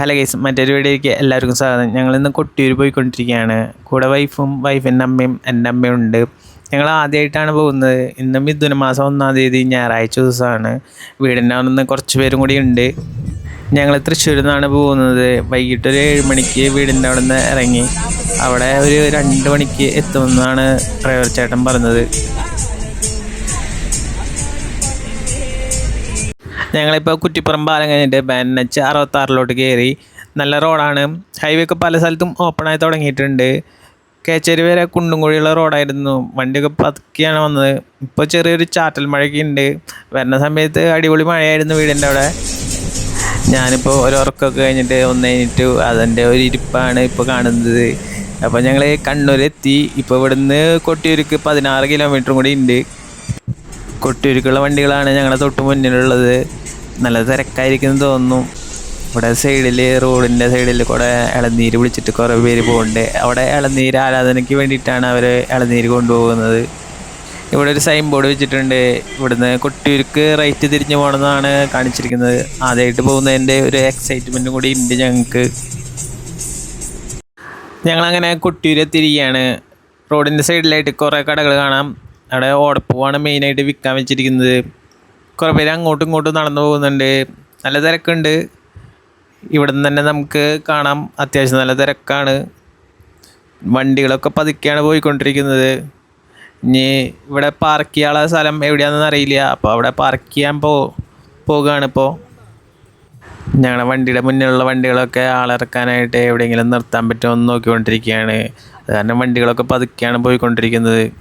Hello guys മറ്റൊരു വീഡിയോയ്ക്ക് എല്ലാവർക്കും സ്വാഗതം. ഞങ്ങൾ ഇന്ന് കൊട്ടിയൂർ പോയിക്കൊണ്ടിരിക്കുകയാണ്. കൂടെ വൈഫും വൈഫിന്റെ അമ്മയും എന്റെ അമ്മയും ഉണ്ട്. ഞങ്ങൾ ആദ്യമായിട്ടാണ് പോകുന്നത്. ഇന്ന് മിഥുന മാസം ഒന്നാം തീയതി ഞായറാഴ്ച ദിവസമാണ്. വീടിന്റെ അവിടെ നിന്ന് കുറച്ച് പേരും കൂടി ഉണ്ട്. ഞങ്ങൾ തൃശ്ശൂരിൽ നിന്നാണ് പോകുന്നത്. വൈകിട്ട് ഒരു ഏഴ് മണിക്ക് വീടിന്റെ അവിടെ നിന്ന് ഇറങ്ങി. അവിടെ ഒരു രണ്ട് മണിക്ക് എത്തുമെന്നാണ് ഡ്രൈവർ ചേട്ടൻ പറഞ്ഞത്. ഞങ്ങളിപ്പോൾ കുറ്റിപ്പുറം പാലം കഴിഞ്ഞിട്ട് ബെന്നച്ച് അറുപത്താറിലോട്ട് കയറി നല്ല റോഡാണ്. ഹൈവേ ഒക്കെ പല സ്ഥലത്തും ഓപ്പണായി തുടങ്ങിയിട്ടുണ്ട്. കേച്ചേരി വരെ കുണ്ടും കുഴിയുള്ള റോഡായിരുന്നു. വണ്ടിയൊക്കെ പതുക്കിയാണ് വന്നത്. ഇപ്പോൾ ചെറിയൊരു ചാറ്റൽ മഴയൊക്കെ ഉണ്ട്. വരുന്ന സമയത്ത് അടിപൊളി മഴയായിരുന്നു വീടിന്റെ അവിടെ. ഞാനിപ്പോൾ ഒരു ഉറക്കമൊക്കെ കഴിഞ്ഞിട്ട് ഒന്ന് കഴിഞ്ഞിട്ട് അതിന്റെ ഒരു ഇരിപ്പാണ് ഇപ്പോൾ കാണുന്നത്. അപ്പോൾ ഞങ്ങൾ കണ്ണൂരെത്തി. ഇപ്പോൾ ഇവിടുന്ന് കൊട്ടിയൂർക്ക് പതിനാറ് കിലോമീറ്ററും കൂടി ഉണ്ട്. കൊട്ടിയൂർക്കുള്ള വണ്ടികളാണ് ഞങ്ങളുടെ തൊട്ട് മുന്നിലുള്ളത്. നല്ല തിരക്കായിരിക്കും തോന്നുന്നു. ഇവിടെ സൈഡിൽ റോഡിന്റെ സൈഡിൽ കൂടെ ഇളനീര് വിളിച്ചിട്ട് കുറേ പേര് പോകുന്നുണ്ട് അവിടെ ഇളനീര് ആരാധനയ്ക്ക് വേണ്ടിയിട്ടാണ് അവർ ഇളനീര് കൊണ്ടുപോകുന്നത്. ഇവിടെ ഒരു സൈൻ ബോർഡ് വെച്ചിട്ടുണ്ട്. ഇവിടുന്ന് കൊട്ടിയൂർക്ക് റൈറ്റ് തിരിഞ്ഞു പോകണമെന്നാണ് കാണിച്ചിരിക്കുന്നത്. ആദ്യമായിട്ട് പോകുന്നതിന്റെ ഒരു എക്സൈറ്റ്മെന്റും കൂടി ഉണ്ട് ഞങ്ങൾക്ക് ഞങ്ങളങ്ങനെ കൊട്ടിയൂരെത്തിയിരിക്കുകയാണ് റോഡിന്റെ സൈഡിലായിട്ട് കുറേ കടകൾ കാണാം. അവിടെ ഓടപ്പൂവാണ് മെയിനായിട്ട് വിൽക്കാൻ വെച്ചിരിക്കുന്നത്. കുറേ പേര് അങ്ങോട്ടും ഇങ്ങോട്ടും നടന്നു പോകുന്നുണ്ട്. നല്ല തിരക്കുണ്ട്. ഇവിടെ നിന്ന് തന്നെ നമുക്ക് കാണാം. അത്യാവശ്യം നല്ല തിരക്കാണ്. വണ്ടികളൊക്കെ പതുക്കെയാണ് പോയിക്കൊണ്ടിരിക്കുന്നത്. ഇനി ഇവിടെ പാർക്ക് ചെയ്യാനുള്ള സ്ഥലം എവിടെയാണെന്ന് അറിയില്ല. അപ്പോൾ അവിടെ പാർക്ക് ചെയ്യാൻ പോ പോകുകയാണ് ഇപ്പോൾ ഞങ്ങളുടെ വണ്ടിയുടെ മുന്നിലുള്ള വണ്ടികളൊക്കെ ആളിറക്കാനായിട്ട് എവിടെയെങ്കിലും നിർത്താൻ പറ്റുമോ എന്ന് നോക്കിക്കൊണ്ടിരിക്കുകയാണ്. അത് കാരണം വണ്ടികളൊക്കെ പതുക്കെയാണ് പോയിക്കൊണ്ടിരിക്കുന്നത്.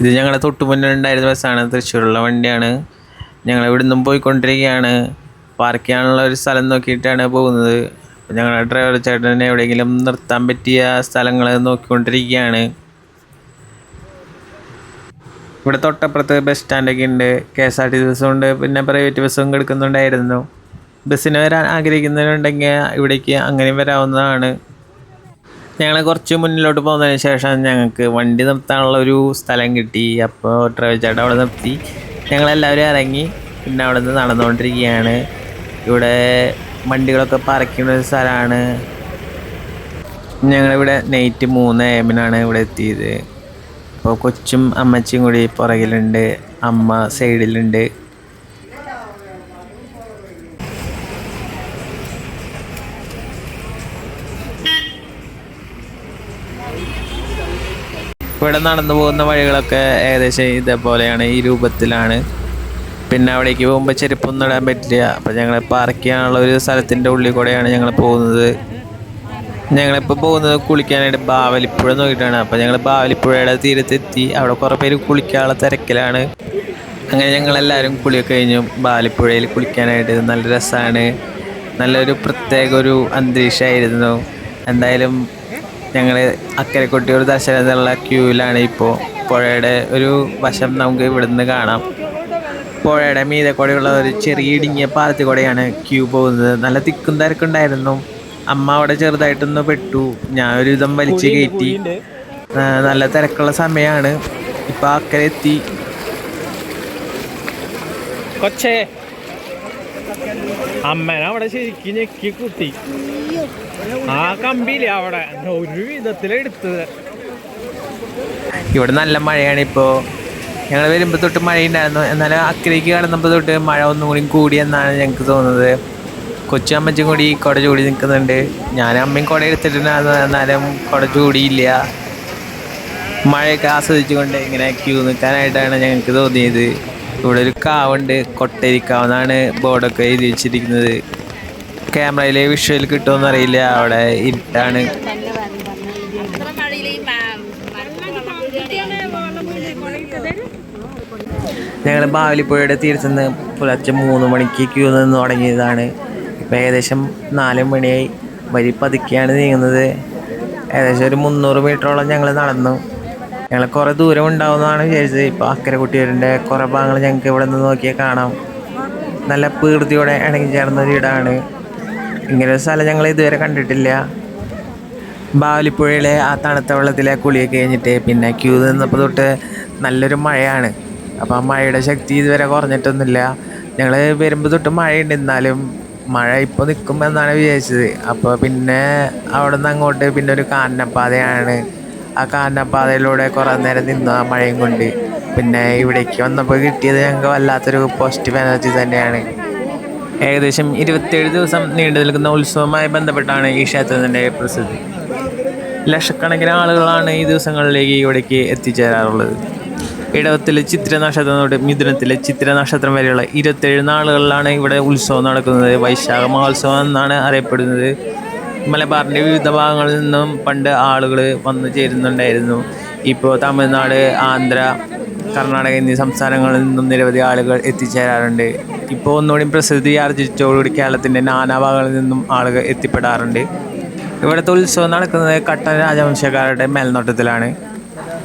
ഇത് ഞങ്ങളുടെ തൊട്ടു മുന്നിൽ ഉണ്ടായിരുന്ന ബസ്സാണ്. തൃശ്ശൂരുള്ള വണ്ടിയാണ്. ഞങ്ങൾ ഇവിടെ നിന്നും പോയിക്കൊണ്ടിരിക്കുകയാണ്. പാർക്ക് ചെയ്യാനുള്ള ഒരു സ്ഥലം നോക്കിയിട്ടാണ് പോകുന്നത്. ഞങ്ങളുടെ ഡ്രൈവർ ചേട്ടനെ എവിടെയെങ്കിലും നിർത്താൻ പറ്റിയ സ്ഥലങ്ങൾ നോക്കിക്കൊണ്ടിരിക്കുകയാണ്. ഇവിടെ തൊട്ടപ്പുറത്ത് ബസ് സ്റ്റാൻഡൊക്കെ ഉണ്ട്. K S R T C ബസ്സും ഉണ്ട്. പിന്നെ പ്രൈവറ്റ് ബസ്സും കിടക്കുന്നുണ്ടായിരുന്നു. ബസ്സിന് വരാൻ ആഗ്രഹിക്കുന്നവരുണ്ടെങ്കിൽ ഇവിടേക്ക് അങ്ങനെയും വരാവുന്നതാണ്. ഞങ്ങൾ കുറച്ച് മുന്നിലോട്ട് പോകുന്നതിന് ശേഷം ഞങ്ങൾക്ക് വണ്ടി നിർത്താനുള്ള ഒരു സ്ഥലം കിട്ടി. അപ്പോൾ ട്രാവൽ ചേട്ടൻ അവിടെ നിർത്തി. ഞങ്ങളെല്ലാവരും ഇറങ്ങി. പിന്നെ അവിടെ നിന്ന് നടന്നുകൊണ്ടിരിക്കുകയാണ്. ഇവിടെ വണ്ടികളൊക്കെ പറിക്കുന്ന ഒരു സ്ഥലമാണ്. ഞങ്ങളിവിടെ നൈറ്റ് മൂന്ന് എമ്മിനാണ് ഇവിടെ എത്തിയത്. അപ്പോൾ കൊച്ചും അമ്മച്ചിയും കൂടി പുറകിലുണ്ട്. അമ്മ സൈഡിലുണ്ട് ഇവിടെ നടന്നു പോകുന്ന വഴികളൊക്കെ ഏകദേശം ഇതേപോലെയാണ് ഈ രൂപത്തിലാണ്. പിന്നെ അവിടേക്ക് പോകുമ്പോൾ ചെരുപ്പൊന്നും ഇടാൻ പറ്റില്ല. അപ്പോൾ ഞങ്ങൾ പാർക്ക് ചെയ്യാനുള്ള ഒരു സ്ഥലത്തിന്റെ ഉള്ളിൽ കൂടെയാണ് ഞങ്ങൾ പോകുന്നത്. ഞങ്ങളിപ്പോൾ പോകുന്നത് കുളിക്കാനായിട്ട് ബാവലിപ്പുഴ നോക്കിയിട്ടാണ്. അപ്പോൾ ഞങ്ങൾ ബാവലിപ്പുഴയുടെ തീരത്തെത്തി. അവിടെ കുറേ പേര് കുളിക്കാനുള്ള തിരക്കിലാണ്. അങ്ങനെ ഞങ്ങളെല്ലാവരും കുളിയൊക്കെ കഴിഞ്ഞു. ബാവലിപ്പുഴയിൽ കുളിക്കാനായിട്ട് നല്ല രസമാണ് നല്ലൊരു പ്രത്യേക ഒരു അന്തരീക്ഷമായിരുന്നു. എന്തായാലും ഞങ്ങൾ അക്കരെ കൊട്ടിയൂർ ദർശനത്തിനുള്ള ക്യൂവിലാണ് ഇപ്പോൾ പുഴയുടെ ഒരു വശം നമുക്ക് ഇവിടുന്ന് കാണാം. പുഴയുടെ മീതെ കൂടെയുള്ള ഒരു ചെറിയ ഇടുങ്ങിയ പാലത്തിൽ കൂടെയാണ് ക്യൂ പോകുന്നത്. നല്ല തിക്കും തിരക്കുണ്ടായിരുന്നു. അമ്മ അവിടെ ചെറുതായിട്ടൊന്ന് പെട്ടു. ഞാൻ ഒരു വിധം വലിച്ച് കയറ്റി. നല്ല തിരക്കുള്ള സമയമാണ് ഇപ്പം അക്കരെ എത്തി കൊച്ചേ. അമ്മനെ അവിടെ ശരിക്കും ഞെക്കി കുത്തി. ആ കമ്പിയില്ലേ അവിടെ. ഒരു വിധത്തിലെടുത്തത് ഇവിടെ നല്ല മഴയാണ് ഇപ്പോ. ഞങ്ങൾ വരുമ്പോൾ തൊട്ട് മഴയുണ്ടായിരുന്നു. എന്നാലും അക്കരയ്ക്ക് കടന്നപ്പോൾ തൊട്ട് മഴ ഒന്നും കൂടി കൂടി എന്നാണ് ഞങ്ങൾക്ക് തോന്നുന്നത്. കൊച്ചു അമ്മച്ചും കൂടി കുട ചൂടി നിൽക്കുന്നുണ്ട്. ഞാനും അമ്മയും കുട എടുത്തിട്ടുണ്ടായിരുന്നു. എന്നാലും കുട ചൂടിയില്ല. മഴയൊക്കെ ആസ്വദിച്ചുകൊണ്ട് ഇങ്ങനെ ക്യൂ നിൽക്കാനായിട്ടാണ് ഞങ്ങൾക്ക് തോന്നിയത്. ഇവിടെ ഒരു കാവുണ്ട്. കൊട്ടരിക്കാവെന്നാണ് ബോർഡൊക്കെ എഴുതി വെച്ചിരിക്കുന്നത്. ക്യാമറയിൽ വിഷ്വൽ കിട്ടുമെന്ന് അറിയില്ല. അവിടെ ഇരുട്ടാണ്. ഞങ്ങൾ ബാവലിപ്പുഴയുടെ തീരത്ത് നിന്ന് പുലർച്ചെ മൂന്ന് മണിക്ക് ക്യൂ നിന്ന് തുടങ്ങിയതാണ്. ഇപ്പം ഏകദേശം നാല് മണിയായി. വരി പതുക്കെയാണ് നീങ്ങുന്നത്. ഏകദേശം ഒരു മുന്നൂറ് മീറ്ററോളം ഞങ്ങൾ നടന്നു. ഞങ്ങൾ കുറേ ദൂരം ഉണ്ടാവുമെന്നാണ് വിചാരിച്ചത്. ഇപ്പോൾ അക്കരെ കുട്ടികളുടെ കുറേ ഭാഗങ്ങൾ ഞങ്ങൾക്ക് ഇവിടെ നിന്ന് നോക്കിയാൽ കാണാം. നല്ല പ്രകൃതിയോടെ ഇണങ്ങി ചേർന്ന ഒരു ഇടമാണ് ഇങ്ങനെ ഒരു സ്ഥലം ഞങ്ങൾ ഇതുവരെ കണ്ടിട്ടില്ല. ബാവലിപ്പുഴയിലെ ആ തണുത്ത വെള്ളത്തിലെ കുളിയൊക്കെ കഴിഞ്ഞിട്ട് പിന്നെ ക്യൂ നിന്നപ്പോൾ തൊട്ട് നല്ലൊരു മഴയാണ്. അപ്പോൾ ആ മഴയുടെ ശക്തി ഇതുവരെ കുറഞ്ഞിട്ടൊന്നുമില്ല. ഞങ്ങൾ വരുമ്പോൾ തൊട്ട് മഴയുണ്ട്. എന്നാലും മഴ ഇപ്പോൾ നിൽക്കും എന്നാണ് വിചാരിച്ചത്. അപ്പോൾ പിന്നെ അവിടെ നിന്ന് അങ്ങോട്ട് പിന്നെ ഒരു കാനപ്പാതയാണ് ആ കാനപ്പാതയിലൂടെ കുറേ നേരം നിന്നു ആ മഴയും കൊണ്ട്. പിന്നെ ഇവിടേക്ക് വന്നപ്പോൾ കിട്ടിയത് ഞങ്ങൾക്ക് വല്ലാത്തൊരു പോസിറ്റീവ് എനർജി തന്നെയാണ്. ഏകദേശം ഇരുപത്തേഴ് ദിവസം നീണ്ടു നിൽക്കുന്ന ഉത്സവവുമായി ബന്ധപ്പെട്ടാണ് ഈ ക്ഷേത്രത്തിന്റെ പ്രസിദ്ധി. ലക്ഷക്കണക്കിന് ആളുകളാണ് ഈ ദിവസങ്ങളിലേക്ക് ഇവിടേക്ക് എത്തിച്ചേരാറുള്ളത്. ഇടവത്തിലെ ചിത്ര നക്ഷത്രം തൊട്ട് മിഥുനത്തിലെ ചിത്ര നക്ഷത്രം വരെയുള്ള ഇരുപത്തേഴ് നാളുകളിലാണ് ഇവിടെ ഉത്സവം നടക്കുന്നത്. വൈശാഖ മഹോത്സവം എന്നാണ് അറിയപ്പെടുന്നത്. മലബാറിന്റെ വിവിധ ഭാഗങ്ങളിൽ നിന്നും പണ്ട് ആളുകൾ വന്നു ചേരുന്നുണ്ടായിരുന്നു. ഇപ്പോൾ തമിഴ്നാട് ആന്ധ്ര കർണാടക എന്നീ സംസ്ഥാനങ്ങളിൽ നിന്നും നിരവധി ആളുകൾ എത്തിച്ചേരാറുണ്ട്. ഇപ്പോൾ ഒന്നുകൂടി പ്രസിദ്ധി ആർജിച്ചതോടുകൂടി കേരളത്തിന്റെ നാനാഭാഗങ്ങളിൽ നിന്നും ആളുകൾ എത്തിപ്പെടാറുണ്ട്. ഇവിടുത്തെ ഉത്സവം നടക്കുന്നത് കട്ടൻ രാജവംശക്കാരുടെ മേൽനോട്ടത്തിലാണ്.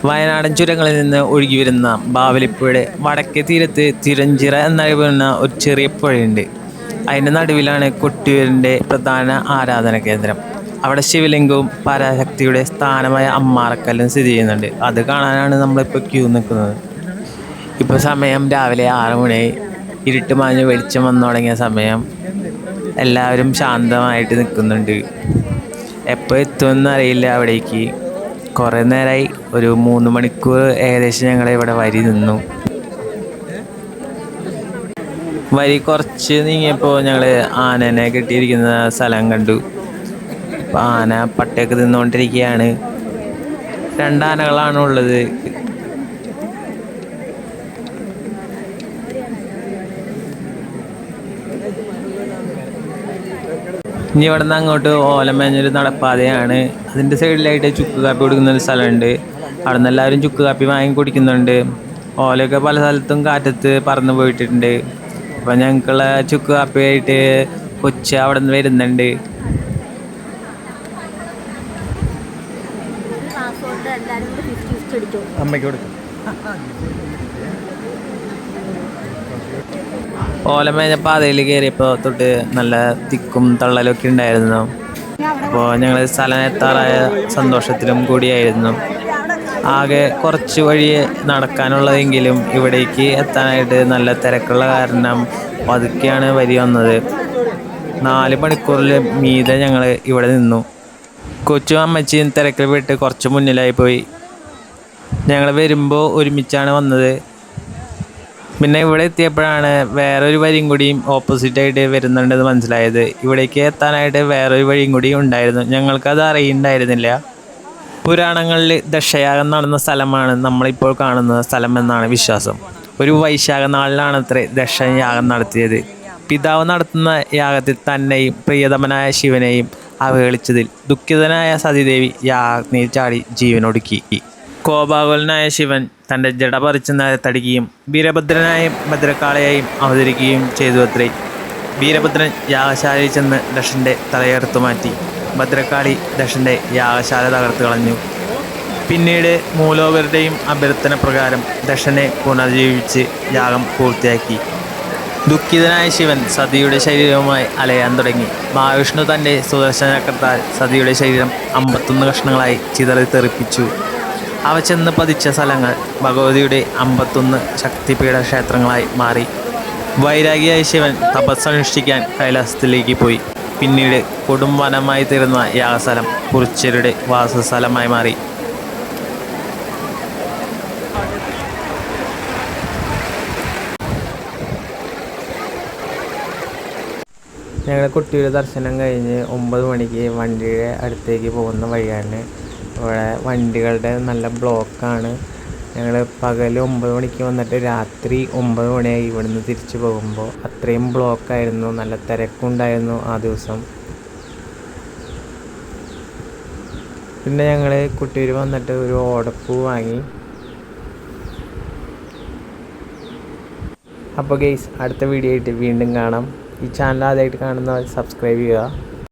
വയനാടൻ ചുരങ്ങളിൽ നിന്ന് ഒഴുകി വരുന്ന ബാവലിപ്പുഴയുടെ വടക്കേ തീരത്ത് തിരഞ്ചിറ എന്നറിയപ്പെടുന്ന ഒരു ചെറിയ പുഴയുണ്ട്. അതിന്റെ നടുവിലാണ് കൊട്ടിയൂരിന്റെ പ്രധാന ആരാധന കേന്ദ്രം. അവിടെ ശിവലിംഗവും പരാശക്തിയുടെ സ്ഥാനമായ അമ്മാറക്കല്ലും സ്ഥിതി ചെയ്യുന്നുണ്ട്. അത് കാണാനാണ് നമ്മളിപ്പോൾ ക്യൂ നിൽക്കുന്നത്. ഇപ്പോൾ സമയം രാവിലെ ആറ് മണി. ഇരുട്ട് മാഞ്ഞ് വെളിച്ചം വന്നു തുടങ്ങിയ സമയം എല്ലാവരും ശാന്തമായിട്ട് നിൽക്കുന്നുണ്ട്. എപ്പോൾ എത്തുമെന്ന് അറിയില്ല അവിടേക്ക്. കുറേ നേരമായി ഒരു മൂന്ന് മണിക്കൂർ ഏകദേശം ഞങ്ങൾ ഇവിടെ വരി നിന്നു. വരി കുറച്ച് നീങ്ങിയപ്പോൾ ഞങ്ങൾ ആനനെ കെട്ടിയിരിക്കുന്ന സ്ഥലം കണ്ടു. ആന പട്ടയൊക്കെ തിന്നുകൊണ്ടിരിക്കുകയാണ്. രണ്ടാനകളാണ് ഉള്ളത്. ഇനി ഇവിടെ നിന്ന് അങ്ങോട്ട് ഓലമേഞ്ഞൊരു നടപ്പാതയാണ്. അതിന്റെ സൈഡിലായിട്ട് ചുക്ക് കാപ്പി കൊടുക്കുന്ന ഒരു സ്ഥലമുണ്ട്. അവിടെ നിന്ന് എല്ലാവരും ചുക്ക് കാപ്പി വാങ്ങി കുടിക്കുന്നുണ്ട്. ഓലയൊക്കെ പല സ്ഥലത്തും കാറ്റത്ത് പറന്നു പോയിട്ടുണ്ട്. അപ്പം ഞങ്ങൾക്കുള്ള ചുക്ക് കാപ്പിയായിട്ട് കൊച്ച അവിടെ നിന്ന് വരുന്നുണ്ട് അമ്മയ്ക്ക് കൊടുക്കും. ഓലമേഞ്ഞ പാതയിൽ കയറിയപ്പോൾ തൊട്ട് നല്ല തിക്കും തള്ളലൊക്കെ ഉണ്ടായിരുന്നു. അപ്പോൾ ഞങ്ങൾ സ്ഥലം എത്താറായ സന്തോഷത്തിലും കൂടിയായിരുന്നു. ആകെ കുറച്ച് വഴി നടക്കാനുള്ളതെങ്കിലും ഇവിടേക്ക് എത്താനായിട്ട് നല്ല തിരക്കുള്ള കാരണം പതുക്കെയാണ് വരി വന്നത്. നാല് മണിക്കൂറിൽ മീതെ ഞങ്ങൾ ഇവിടെ നിന്നു. കൊച്ചും അമ്മച്ചിയും തിരക്കിൽ വിട്ട് കുറച്ച് മുന്നിലായി പോയി. ഞങ്ങൾ വരുമ്പോൾ ഒരുമിച്ചാണ് വന്നത്. പിന്നെ ഇവിടെ എത്തിയപ്പോഴാണ് വേറൊരു വഴിയും കൂടിയും ഓപ്പോസിറ്റായിട്ട് വരുന്നുണ്ടെന്ന് മനസ്സിലായത്. ഇവിടേക്ക് എത്താനായിട്ട് വേറൊരു വഴിയും കൂടി ഉണ്ടായിരുന്നു. ഞങ്ങൾക്കത് അറിയുണ്ടായിരുന്നില്ല. പുരാണങ്ങളിൽ ദക്ഷയാഗം നടന്ന സ്ഥലമാണ് നമ്മളിപ്പോൾ കാണുന്ന സ്ഥലം എന്നാണ് വിശ്വാസം. ഒരു വൈശാഖ നാളിലാണ് നാളിലാണത്രേ ദക്ഷയാഗം നടത്തിയത്. പിതാവ് നടത്തുന്ന യാഗത്തിൽ തന്നെയും പ്രിയതമനായ ശിവനെയും അവഹേളിച്ചതിൽ ദുഃഖിതനായ സതിദേവി യാഗ്നിയിൽ ചാടി ജീവനൊടുക്കി. കോപാകുലനായ ശിവൻ തന്റെ ജട പറിച്ച് തടിക്കുകയും വീരഭദ്രനായും ഭദ്രക്കാളയായും അവതരിക്കുകയും ചെയ്തു അത്രേ വീരഭദ്രൻ യാഗശാലയിൽ ചെന്ന് ദക്ഷന്റെ തലയെടുത്തു മാറ്റി. ഭദ്രകാളി ദക്ഷന്റെ യാഗശാല തകർത്ത് കളഞ്ഞു. പിന്നീട് മൂലോകരുടെയും അഭ്യർത്ഥന പ്രകാരം ദക്ഷനെ പുനർജീവിച്ച് യാഗം പൂർത്തിയാക്കി. ദുഃഖിതനായ ശിവൻ സതിയുടെ ശരീരവുമായി അലയാൻ തുടങ്ങി. മഹാവിഷ്ണു തന്റെ സുദർശനചക്രത്താൽ സതിയുടെ ശരീരം അമ്പത്തൊന്ന് കഷ്ണങ്ങളായി ചിതറി തെറിപ്പിച്ചു അവ ചെന്ന് പതിച്ച സ്ഥലങ്ങൾ ഭഗവതിയുടെ അമ്പത്തൊന്ന് ശക്തിപീഠ ക്ഷേത്രങ്ങളായി മാറി. വൈരാഗിയായ ശിവൻ തപസ്സനുഷ്ഠിക്കാൻ കൈലാസത്തിലേക്ക് പോയി. പിന്നീട് കൊടും വനമായി തീർന്ന യാഗസ്ഥലം കുറിച്യരുടെ വാസസ്ഥലമായി മാറി. ഞങ്ങൾ കുട്ടിയുടെ ദർശനം കഴിഞ്ഞ് ഒമ്പത് മണിക്ക് വണ്ടിയുടെ അടുത്തേക്ക് പോകുന്ന വഴിയാണ് ഇവിടെ വണ്ടികളുടെ നല്ല ബ്ലോക്കാണ്. ഞങ്ങൾ പകൽ ഒമ്പത് മണിക്ക് വന്നിട്ട് രാത്രി ഒമ്പത് മണിയായി ഇവിടുന്ന് തിരിച്ചു പോകുമ്പോൾ അത്രയും ബ്ലോക്കായിരുന്നു. നല്ല തിരക്കുണ്ടായിരുന്നു ആ ദിവസം. പിന്നെ ഞങ്ങൾ കുട്ടിയൂർ വന്നിട്ട് ഒരു ഓടപ്പൂ വാങ്ങി. അപ്പോൾ ഗെയ്സ് അടുത്ത വീഡിയോ ആയിട്ട് വീണ്ടും കാണാം. ഈ ചാനൽ ആദ്യമായിട്ട് കാണുന്നവർ സബ്സ്ക്രൈബ് ചെയ്യുക.